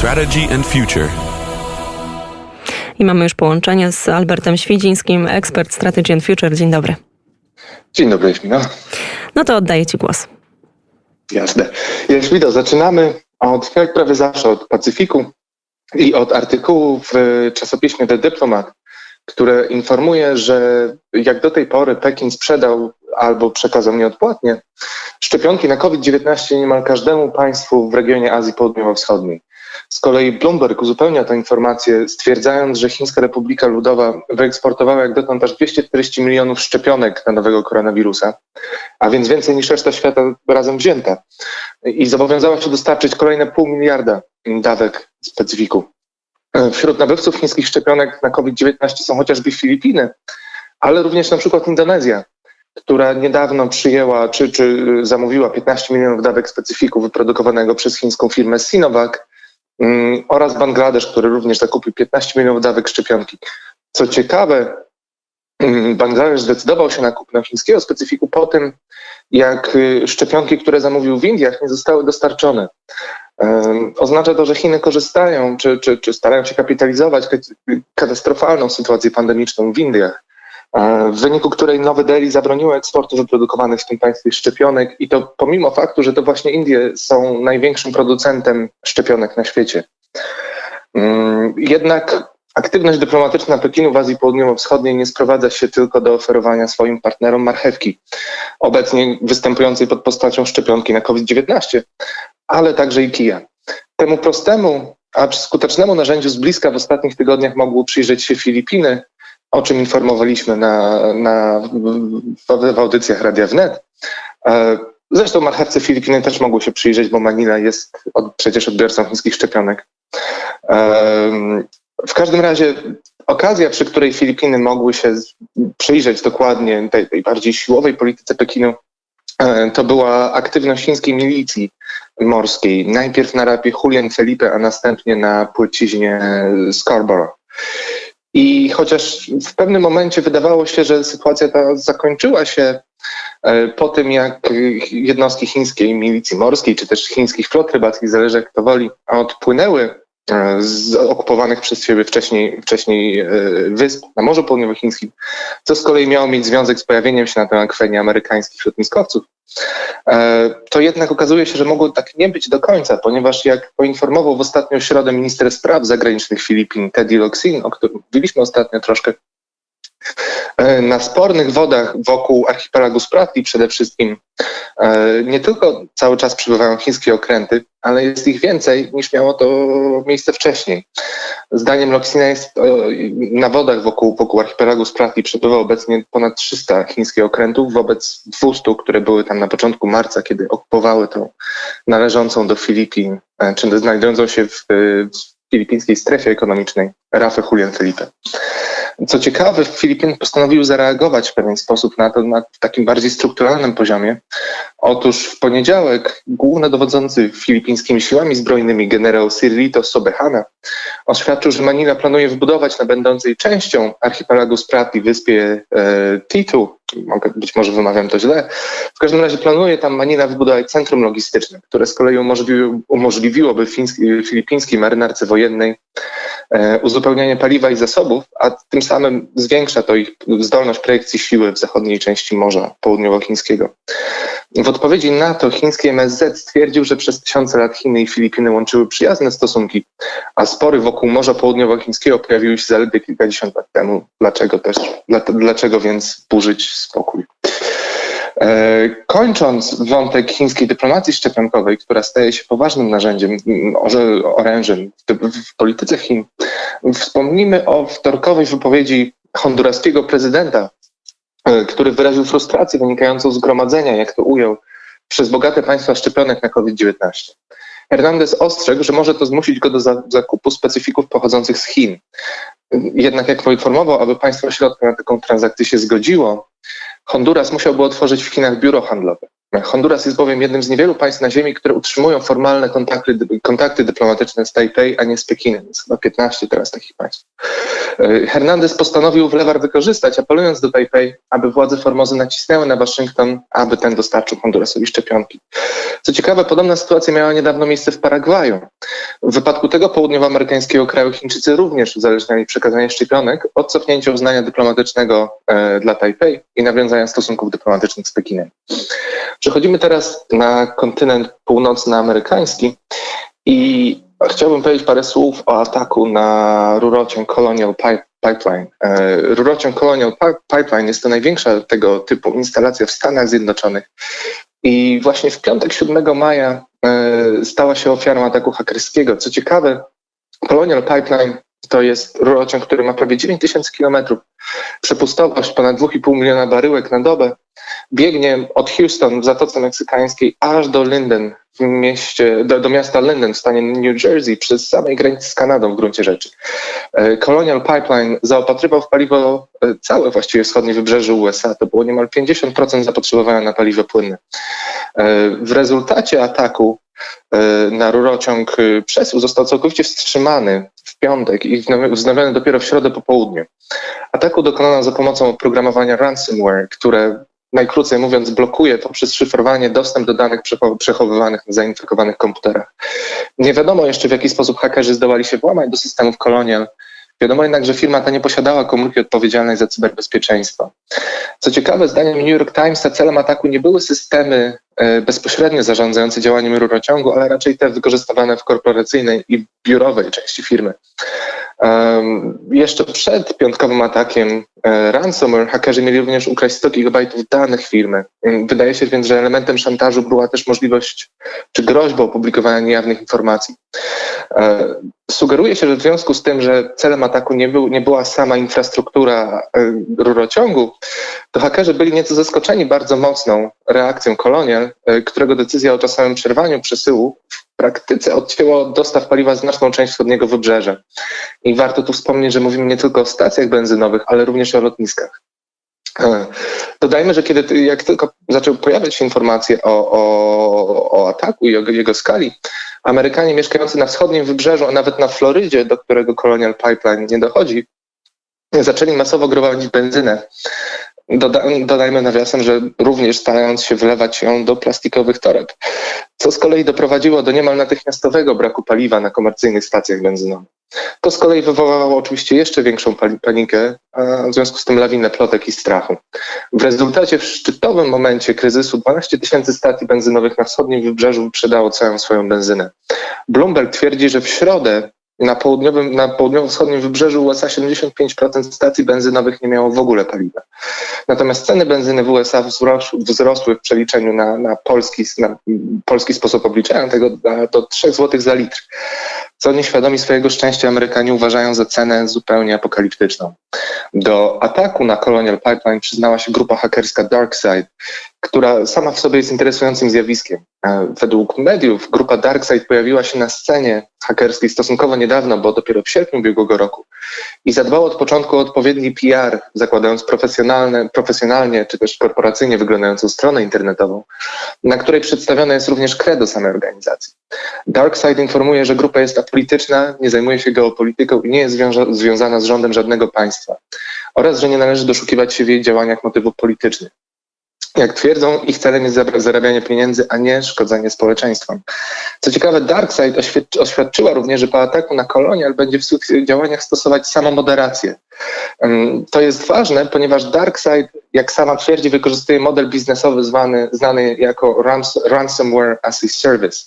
Strategy and Future. I mamy już połączenie z Albertem Świdzińskim, ekspert Strategy and Future. Dzień dobry. Dzień dobry, Jaśmina. No to oddaję Ci głos. Jasne. Jaśmino, zaczynamy od, jak prawie zawsze, od Pacyfiku i od artykułu w czasopiśmie The Diplomat, które informuje, że jak do tej pory Pekin sprzedał albo przekazał nieodpłatnie szczepionki na COVID-19 niemal każdemu państwu w regionie Azji Południowo-Wschodniej. Z kolei Bloomberg uzupełnia tę informację, stwierdzając, że Chińska Republika Ludowa wyeksportowała jak dotąd aż 240 milionów szczepionek na nowego koronawirusa, a więc więcej niż reszta świata razem wzięta. I zobowiązała się dostarczyć kolejne pół miliarda dawek z Pacyfiku. Wśród nabywców chińskich szczepionek na COVID-19 są chociażby Filipiny, ale również na przykład Indonezja, która niedawno przyjęła czy, czy zamówiła 15 milionów dawek specyfiku wyprodukowanego przez chińską firmę Sinovac oraz Bangladesz, który również zakupił 15 milionów dawek szczepionki. Co ciekawe, mm, Bangladesz zdecydował się na kupno chińskiego specyfiku po tym, jak y, szczepionki, które zamówił w Indiach, nie zostały dostarczone. Oznacza to, że Chiny korzystają czy, czy, czy starają się kapitalizować katastrofalną sytuację pandemiczną w Indiach, w wyniku której Nowy Delhi zabroniło eksportu wyprodukowanych w tym państwie szczepionek i to pomimo faktu, że to właśnie Indie są największym producentem szczepionek na świecie. Um, Jednak aktywność dyplomatyczna Pekinu w Azji Południowo-Wschodniej nie sprowadza się tylko do oferowania swoim partnerom marchewki, obecnie występującej pod postacią szczepionki na COVID-19, ale także i kija. Temu prostemu, acz skutecznemu narzędziu z bliska w ostatnich tygodniach mogły przyjrzeć się Filipiny, o czym informowaliśmy na, na, w, w audycjach Radia Wnet. E, Zresztą marchewce Filipiny też mogły się przyjrzeć, bo Manila jest od, przecież odbiorcą chińskich szczepionek. E, W każdym razie okazja, przy której Filipiny mogły się przyjrzeć dokładnie tej, tej bardziej siłowej polityce Pekinu, e, to była aktywność chińskiej milicji morskiej. Najpierw na rapie Julian Felipe, a następnie na płyciźnie Scarborough. I chociaż w pewnym momencie wydawało się, że sytuacja ta zakończyła się e, po tym, jak jednostki chińskiej milicji morskiej, czy też chińskich flot rybackich, zależy jak to woli, odpłynęły e, z okupowanych przez siebie wcześniej, wcześniej e, wysp na Morzu Południowochińskim, co z kolei miało mieć związek z pojawieniem się na tym akwenie amerykańskich lotniskowców, to jednak okazuje się, że mogło tak nie być do końca, ponieważ jak poinformował w ostatnią środę minister spraw zagranicznych Filipin Teddy Locsin, o którym mówiliśmy ostatnio troszkę, na spornych wodach wokół archipelagu Spratly przede wszystkim nie tylko cały czas przybywają chińskie okręty, ale jest ich więcej niż miało to miejsce wcześniej. Zdaniem Loxina jest na wodach wokół, wokół archipelagu Spratly przebywa obecnie ponad 300 chińskich okrętów wobec 200, które były tam na początku marca, kiedy okupowały tą należącą do Filipin, czy znajdującą się w, w filipińskiej strefie ekonomicznej rafę Julian Felipe. Co ciekawe, Filipiny postanowiły zareagować w pewien sposób na to na takim bardziej strukturalnym poziomie. Otóż w poniedziałek głównodowodzący filipińskimi siłami zbrojnymi generał Sirlito Sobehana oświadczył, że Manila planuje wybudować na będącej częścią archipelagu Spratly wyspie e, Titu, być może wymawiam to źle, w każdym razie planuje tam Manila wybudować centrum logistyczne, które z kolei umożliwi, umożliwiłoby fiński, filipińskiej marynarce wojennej uzupełnianie paliwa i zasobów, a tym samym zwiększa to ich zdolność projekcji siły w zachodniej części Morza Południowochińskiego. W odpowiedzi na to chiński MSZ stwierdził, że przez tysiące lat Chiny i Filipiny łączyły przyjazne stosunki, a spory wokół Morza Południowochińskiego pojawiły się zaledwie kilkadziesiąt lat temu. Dlaczego też? Dlaczego więc burzyć spokój? Kończąc wątek chińskiej dyplomacji szczepionkowej, która staje się poważnym narzędziem, orężem w polityce Chin, wspomnimy o wtorkowej wypowiedzi honduraskiego prezydenta, który wyraził frustrację wynikającą z gromadzenia, jak to ujął, przez bogate państwa szczepionek na COVID-19. Hernandez ostrzegł, że może to zmusić go do zakupu specyfików pochodzących z Chin. Jednak jak poinformował, aby państwo środka na taką transakcję się zgodziło, Honduras musiałby otworzyć w Chinach biuro handlowe. Honduras jest bowiem jednym z niewielu państw na Ziemi, które utrzymują formalne kontakty, kontakty dyplomatyczne z Tajpej, a nie z Pekinem. Jest chyba 15 teraz takich państw. E, Hernandez postanowił Wlewar wykorzystać, apelując do Tajpej, aby władze Formozy nacisnęły na Waszyngton, aby ten dostarczył Hondurasowi szczepionki. Co ciekawe, podobna sytuacja miała niedawno miejsce w Paragwaju. W wypadku tego południowoamerykańskiego kraju Chińczycy również uzależniali przekazanie szczepionek od cofnięcia uznania dyplomatycznego e, dla Tajpej i nawiązania stosunków dyplomatycznych z Pekinem. Przechodzimy teraz na kontynent północnoamerykański i chciałbym powiedzieć parę słów o ataku na rurociąg Colonial Pipeline. E, rurociąg Colonial Pipeline jest to największa tego typu instalacja w Stanach Zjednoczonych i właśnie w piątek 7 maja e, stała się ofiarą ataku hakerskiego. Co ciekawe, Colonial Pipeline to jest rurociąg, który ma prawie 9 tysięcy kilometrów, przepustowość ponad 2,5 miliona baryłek na dobę. Biegnie od Houston w Zatoce Meksykańskiej aż do Linden w mieście, do, do miasta Linden w stanie New Jersey przez samej granicy z Kanadą w gruncie rzeczy. E, Colonial Pipeline zaopatrywał w paliwo e, całe właściwie wschodnie wybrzeże USA. To było niemal 50% zapotrzebowania na paliwo płynne. E, w rezultacie ataku na rurociąg przesył został całkowicie wstrzymany w piątek i wznowiony dopiero w środę po południu. Ataku dokonano za pomocą oprogramowania ransomware, które najkrócej mówiąc blokuje poprzez szyfrowanie dostęp do danych przechowywanych na zainfekowanych komputerach. Nie wiadomo jeszcze w jaki sposób hakerzy zdołali się włamać do systemów Colonial, Wiadomo jednak, że firma ta nie posiadała komórki odpowiedzialnej za cyberbezpieczeństwo. Co ciekawe, zdaniem New York Timesa celem ataku nie były systemy bezpośrednio zarządzające działaniem rurociągu, ale raczej te wykorzystywane w korporacyjnej i biurowej części firmy. Um, jeszcze przed piątkowym atakiem e, ransomware hakerzy mieli również ukraść 100 GB danych firmy. Wydaje się więc, że elementem szantażu była też możliwość czy groźba opublikowania niejawnych informacji. E, sugeruje się, że w związku z tym, że celem ataku nie, był, nie była sama infrastruktura e, rurociągu, to hakerzy byli nieco zaskoczeni bardzo mocną reakcją Colonial, e, którego decyzja o czasowym przerwaniu przesyłu w praktyce odcięła od dostaw paliwa znaczną część wschodniego wybrzeża. I warto tu wspomnieć, że mówimy nie tylko o stacjach benzynowych, ale również o lotniskach. Dodajmy, że kiedy jak tylko zaczęły pojawiać się informacje o, o, o ataku i o jego skali, Amerykanie mieszkający na wschodnim wybrzeżu, a nawet na Florydzie, do którego Colonial Pipeline nie dochodzi, zaczęli masowo gromadzić benzynę. Doda dodajmy nawiasem, że również starając się wlewać ją do plastikowych toreb, co z kolei doprowadziło do niemal natychmiastowego braku paliwa na komercyjnych stacjach benzynowych. To z kolei wywołało oczywiście jeszcze większą panikę, a w związku z tym lawinę plotek i strachu. W rezultacie w szczytowym momencie kryzysu 12 tysięcy stacji benzynowych na wschodnim wybrzeżu wyprzedało całą swoją benzynę. Bloomberg twierdzi, że w środę na południowym, na południowo-wschodnim wybrzeżu USA 75% stacji benzynowych nie miało w ogóle paliwa. Natomiast ceny benzyny w USA wzrosły w przeliczeniu na, na, polski, na polski sposób obliczenia tego do 3 zł za litr, co nieświadomi swojego szczęścia Amerykanie uważają za cenę zupełnie apokaliptyczną. Do ataku na Colonial Pipeline przyznała się grupa hakerska DarkSide, która sama w sobie jest interesującym zjawiskiem. E, według mediów grupa DarkSide pojawiła się na scenie hakerskiej stosunkowo niedawno, bo dopiero w sierpniu ubiegłego roku i zadbała od początku o odpowiedni PR, zakładając profesjonalne, profesjonalnie czy też korporacyjnie wyglądającą stronę internetową, na której przedstawione jest również credo samej organizacji. DarkSide informuje, że grupa jest apolityczna, nie zajmuje się geopolityką i nie jest związa związana z rządem żadnego państwa oraz, że nie należy doszukiwać się w jej działaniach motywów politycznych. Jak twierdzą, ich celem jest zarabianie pieniędzy, a nie szkodzenie społeczeństwom. Co ciekawe, DarkSide oświadczyła również, że po ataku na Colonial będzie w swoich działaniach stosować samomoderację. To jest ważne, ponieważ DarkSide, jak sama twierdzi, wykorzystuje model biznesowy zwany, znany jako Ransomware as a Service,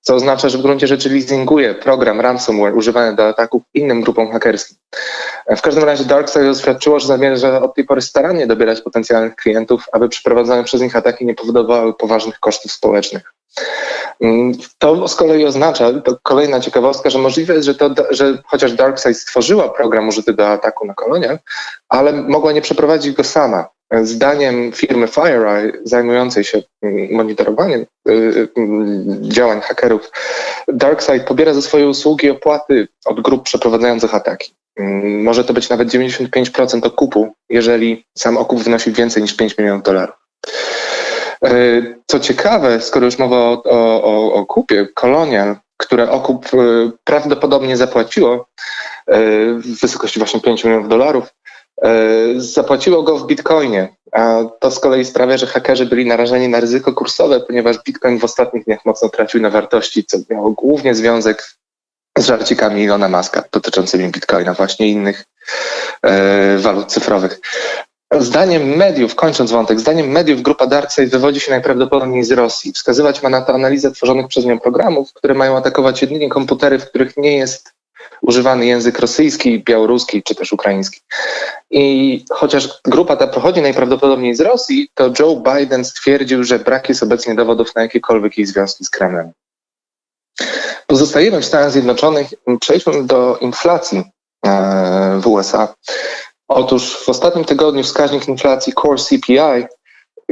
co oznacza, że w gruncie rzeczy leasinguje program ransomware używany do ataków innym grupom hakerskim. W każdym razie DarkSide oświadczyło, że zamierza od tej pory starannie dobierać potencjalnych klientów, aby przeprowadzane przez nich ataki nie powodowały poważnych kosztów społecznych. Mm, to z kolei oznacza, to kolejna ciekawostka, że możliwe jest, że, to, że chociaż DarkSide stworzyła program użyty do ataku na kolonie, ale mogła nie przeprowadzić go sama. Zdaniem firmy FireEye zajmującej się mm, monitorowaniem y, y, działań hakerów, DarkSide pobiera za swoje usługi opłaty od grup przeprowadzających ataki. Mm, może to być nawet 95% okupu, jeżeli sam okup wynosi więcej niż 5 milionów dolarów. E, Co ciekawe, skoro już mowa o, o, o, kupie, Colonial, które okup e, prawdopodobnie zapłaciło e, w wysokości właśnie 5 milionów dolarów, zapłaciło go w bitcoinie. A to z kolei sprawia, że hakerzy byli narażeni na ryzyko kursowe, ponieważ bitcoin w ostatnich dniach mocno tracił na wartości, co miało głównie związek z żarcikami Ilona Maska dotyczącymi bitcoina, właśnie innych walut cyfrowych. Zdaniem mediów, kończąc wątek, zdaniem mediów grupa Darkseid wywodzi się najprawdopodobniej z Rosji. Wskazywać ma na to analizę tworzonych przez nią programów, które mają atakować jedynie komputery, w których nie jest używany język rosyjski, białoruski czy też ukraiński. I chociaż grupa ta pochodzi najprawdopodobniej z Rosji, to Joe Biden stwierdził, że brak jest obecnie dowodów na jakiekolwiek jej związki z Kremlem. Pozostajemy w Stanach Zjednoczonych. Przejdźmy do inflacji e, w USA. Otóż w ostatnim tygodniu wskaźnik inflacji Core CPI,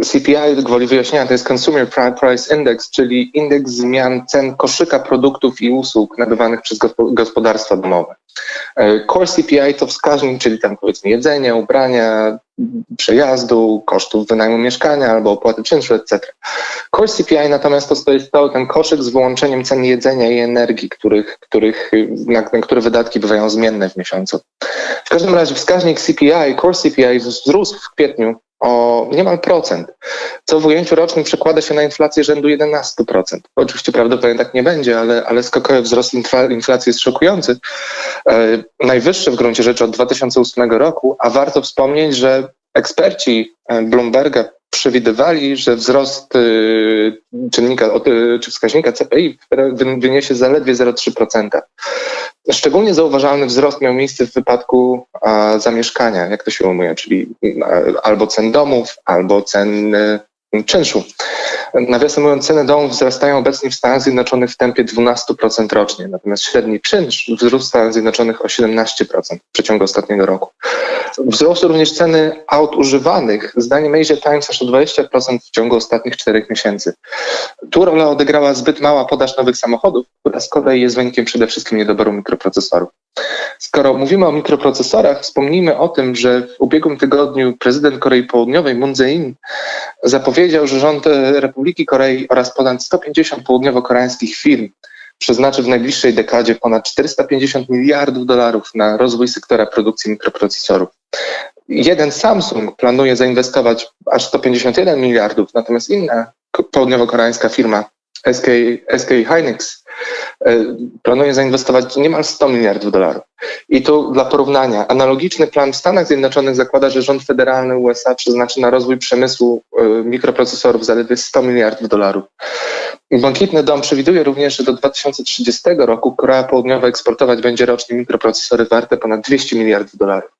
CPI gwoli wyjaśnienia to jest Consumer Pri- Price Index, czyli indeks zmian cen koszyka produktów i usług nabywanych przez gospo- gospodarstwa domowe. E, Core CPI to wskaźnik, czyli tam powiedzmy jedzenie, ubrania, przejazdu, kosztów wynajmu mieszkania albo opłaty czynszu, etc. Core CPI natomiast to jest to ten koszyk z wyłączeniem cen jedzenia i energii, których, których, na, na które wydatki bywają zmienne w miesiącu. W każdym razie wskaźnik CPI, Core CPI wzrósł w kwietniu o niemal procent, co w ujęciu rocznym przekłada się na inflację rzędu 11%. Oczywiście prawdopodobnie tak nie będzie, ale, ale skokowy wzrost infla- inflacji jest szokujący. E, najwyższy w gruncie rzeczy od 2008 roku, a warto wspomnieć, że eksperci e, Bloomberga przewidywali, że wzrost y, czynnika, czy wskaźnika CPI wy- wyniesie zaledwie 0,3%. Szczególnie zauważalny wzrost miał miejsce w wypadku a, zamieszkania, jak to się ujmuje, czyli a, albo cen domów, albo cen y, czynszu. Nawiasem mówiąc, ceny domów wzrastają obecnie w Stanach Zjednoczonych w tempie 12% rocznie, natomiast średni czynsz wzrósł w Stanach Zjednoczonych o 17% w przeciągu ostatniego roku. Wzrosły również ceny aut używanych, zdaniem Asia Times aż o 20% w ciągu ostatnich czterech miesięcy. Tu rolę odegrała zbyt mała podaż nowych samochodów, która z kolei jest wynikiem przede wszystkim niedoboru mikroprocesorów. Skoro mówimy o mikroprocesorach, wspomnijmy o tym, że w ubiegłym tygodniu prezydent Korei Południowej Moon Jae-in zapowiedział, że rząd e, Republiki Korei oraz ponad 150 południowo-koreańskich firm przeznaczy w najbliższej dekadzie ponad 450 miliardów dolarów na rozwój sektora produkcji mikroprocesorów. Jeden Samsung planuje zainwestować aż 151 miliardów, natomiast inna ko- południowo-koreańska firma SK, SK Hynix planuje zainwestować niemal 100 miliardów dolarów. I tu dla porównania, analogiczny plan w Stanach Zjednoczonych zakłada, że rząd federalny USA przeznaczy na rozwój przemysłu e, mikroprocesorów zaledwie 100 miliardów dolarów. Błękitny Dom przewiduje również, że do 2030 roku Korea Południowa eksportować będzie rocznie mikroprocesory warte ponad 200 miliardów dolarów.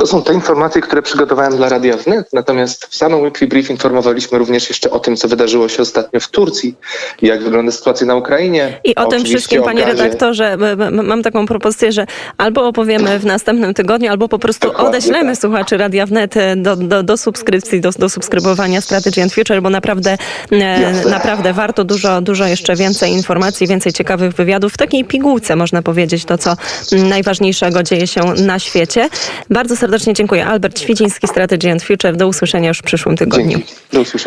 To są te informacje, które przygotowałem dla Radia Wnet, natomiast w samym Weekly Brief informowaliśmy również jeszcze o tym, co wydarzyło się ostatnio w Turcji, jak wygląda sytuacja na Ukrainie. I o tym wszystkim, panie gazie. redaktorze, mam taką propozycję, że albo opowiemy w następnym tygodniu, albo po prostu Dokładnie odeślemy tak. słuchaczy Radia Wnet e, do, do, do subskrypcji, do, do subskrybowania Strategy and Future, bo naprawdę, e, Jasne. naprawdę warto dużo, dużo jeszcze więcej informacji, więcej ciekawych wywiadów. W takiej pigułce można powiedzieć to, co najważniejszego dzieje się na świecie. Bardzo serdecznie dziękuję. Albert Świdziński, Strategy and Future. Do usłyszenia już w przyszłym tygodniu. Dzięki. Do usłyszenia.